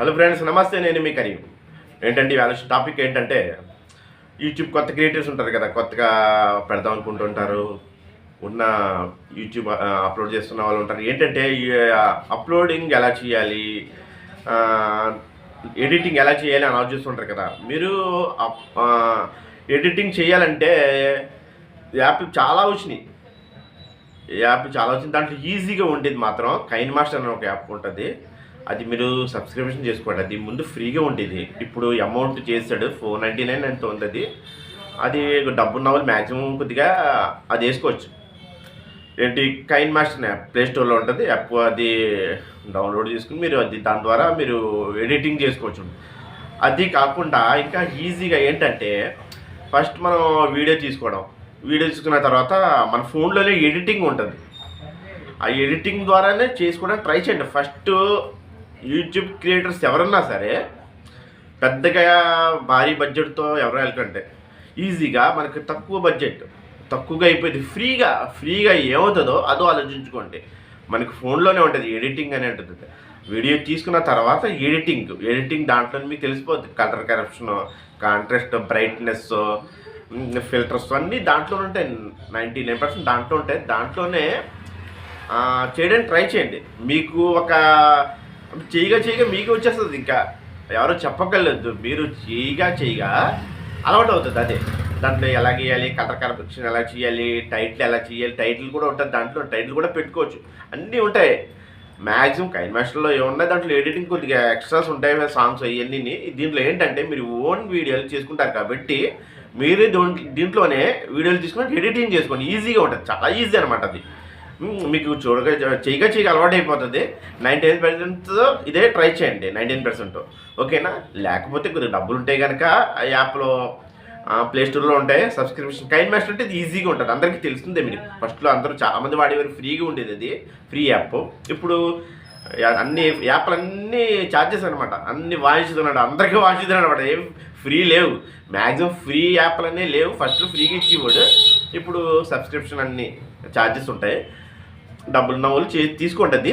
Hello friends నమస్తే నేను మీ కరీం. ఏంటంటే ఇవాళ టాపిక్ ఏంటంటే యూట్యూబ్ కొత్త క్రియేటర్స్ ఉంటారు కదా కొత్తగా పెడదాం అనుకుంటుంటారు. ఉన్న యూట్యూబ్ అప్లోడ్ చేస్తున్న వాళ్ళు ఉంటారు. ఏంటంటే అప్లోడింగ్ ఎలా చేయాలి? ఎడిటింగ్ ఎలా చేయాలి అని ఆలోచిస్తుంటారు కదా. మీరు అప్- ఎడిటింగ్ చేయాలంటే యాప్ చాలా వచ్చినాయి. యాప్ చాలా వచ్చింది దాంట్లో ఈజీగా ఉండేది మాత్రం కైన్ మాస్టర్ అనే ఒక యాప్ ఉంటుంది. అది మీరు సబ్స్క్రిప్షన్ చేసుకోండి. అది ముందు ఫ్రీగా ఉండేది. ఇప్పుడు అమౌంట్ చేశాడు ఫోర్ నైంటీ నైన్ ఎంత ఉంది అది. అది డబ్బు ఉన్న వాళ్ళు మ్యాక్సిమం కొద్దిగా అది వేసుకోవచ్చు. ఏంటి? కైన్ మాస్టర్ యాప్ ప్లే స్టోర్లో ఉంటుంది. యాప్ అది డౌన్లోడ్ చేసుకుని మీరు అది దాని ద్వారా మీరు ఎడిటింగ్ చేసుకోవచ్చు. అది కాకుండా ఇంకా ఈజీగా ఏంటంటే ఫస్ట్ మనం వీడియో తీసుకోవడం. వీడియో తీసుకున్న తర్వాత మన ఫోన్లోనే ఎడిటింగ్ ఉంటుంది. ఆ ఎడిటింగ్ ద్వారానే చేసుకోవడానికి ట్రై చేయండి. ఫస్ట్ యూట్యూబ్ క్రియేటర్స్ ఎవరన్నా సరే పెద్దగా భారీ బడ్జెట్తో ఎవరు వెళ్ళకంటే ఈజీగా మనకి తక్కువ బడ్జెట్ తక్కువగా అయిపోయింది. ఫ్రీగా ఫ్రీగా ఏమవుతుందో అదో ఆలోచించుకోండి. మనకి ఫోన్లోనే ఉంటుంది ఎడిటింగ్ అనే ఉంటుంది. వీడియో తీసుకున్న తర్వాత ఎడిటింగ్ ఎడిటింగ్ దాంట్లో మీకు తెలిసిపోతుంది colour correction contrast brightness filters అన్నీ దాంట్లోనే ఉంటాయి. నైంటీ నైన్ పర్సెంట్ దాంట్లో ఉంటాయి. దాంట్లోనే చేయడానికి ట్రై చేయండి. మీకు ఒక చేయగా చేయగా మీకు వచ్చేస్తుంది ఇంకా. ఎవరు చెప్పగలదు మీరు చేయగా చేయగా అలవాటు అవుతుంది అదే. దాంట్లో ఎలా గీయాలి కలర్ కరెక్షన్ ఎలా చేయాలి టైటిల్ ఎలా చేయాలి టైటిల్ కూడా ఉంటుంది దాంట్లో టైటిల్ కూడా పెట్టుకోవచ్చు. అన్నీ ఉంటాయి. మ్యాక్సిమం కైన్ మాస్టర్లో ఏమున్నాయి? దాంట్లో ఎడిటింగ్ కొద్దిగా ఎక్స్ట్రాస్ ఉంటాయి సాంగ్స్ అవన్నీ దీంట్లో ఏంటంటే మీరు ఓన్ వీడియోలు చేసుకుంటారు కాబట్టి మీరే దీంట్లోనే వీడియోలు తీసుకుని ఎడిటింగ్ చేసుకోండి ఈజీగా ఉంటుంది. చాలా ఈజీ అనమాట అది. మీకు చూడగా చేయగా చేయగా అలవాటు అయిపోతుంది నైంటీ పర్సెంట్ ఇదే ట్రై చేయండి నైన్టీన్ పర్సెంట్ ఓకేనా? లేకపోతే కొద్దిగా డబ్బులు ఉంటాయి కనుక ఆ యాప్లో ప్లే స్టోర్లో ఉంటాయి. సబ్స్క్రిప్షన్ కైన్ మాస్టర్ అంటే ఇది ఈజీగా ఉంటుంది. అందరికీ తెలుస్తుంది మీరు. ఫస్ట్లో అందరూ చాలామంది వాడేవారు ఫ్రీగా ఉండేది అది. Free app. ఇప్పుడు అన్ని యాప్లు అన్నీ ఛార్జెస్ అనమాట అన్ని వాయించుతున్నాడు అందరికీ వాయించుతున్నాడు అనమాట ఏం ఫ్రీ లేవు. మ్యాక్సిమం ఫ్రీ యాప్లనే లేవు. ఫస్ట్ ఫ్రీగా ఇచ్చేవాడు. ఇప్పుడు సబ్స్క్రిప్షన్ అన్ని ఛార్జెస్ ఉంటాయి. డబ్బులు ఉన్న వాళ్ళు చే తీసుకుంటుంది.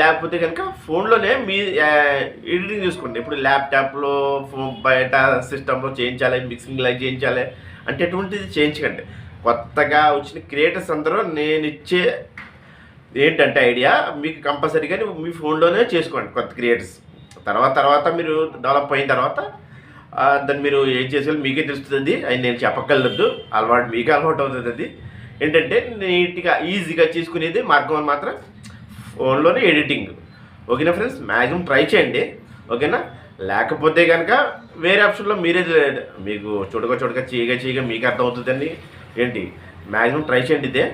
లేకపోతే కనుక ఫోన్లోనే మీ ఎడిటింగ్ చూసుకోండి. ఇప్పుడు ల్యాప్టాప్లో ఫోన్ బయట సిస్టంలో చేయించాలి మిక్సింగ్ లైక్ చేయించాలి అంటే ఎటువంటిది చేయించకండి. కొత్తగా వచ్చిన క్రియేటర్స్ అందరూ నేను ఇచ్చే ఏంటంటే ఐడియా మీకు కంపల్సరీగా మీ ఫోన్లోనే చేసుకోండి కొత్త క్రియేటర్స్. తర్వాత తర్వాత మీరు డెవలప్ అయిన తర్వాత దాన్ని మీరు ఏం చేసేయాలి మీకే తెలుస్తుంది. అది నేను చెప్పగలదు అలవాటు మీకే అలవాటు అవుతుంది అది. ఏంటంటే నీట్గా ఈజీగా చేసుకునేది మార్గం అని మాత్రం ఫోన్లోనే ఎడిటింగ్. ఓకేనా ఫ్రెండ్స్? మ్యాక్సిమం ట్రై చేయండి. ఓకేనా? లేకపోతే కనుక వేరే ఆప్షన్లో మీరే మీకు చుడక చుడక చేయగా చేయగా మీకు అర్థమవుతుందండి ఏంటి? మ్యాక్సిమం ట్రై చేయండి ఇదే.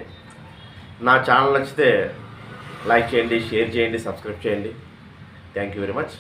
నా ఛానల్ నచ్చితే లైక్ చేయండి షేర్ చేయండి సబ్స్క్రైబ్ చేయండి. Thank you very much.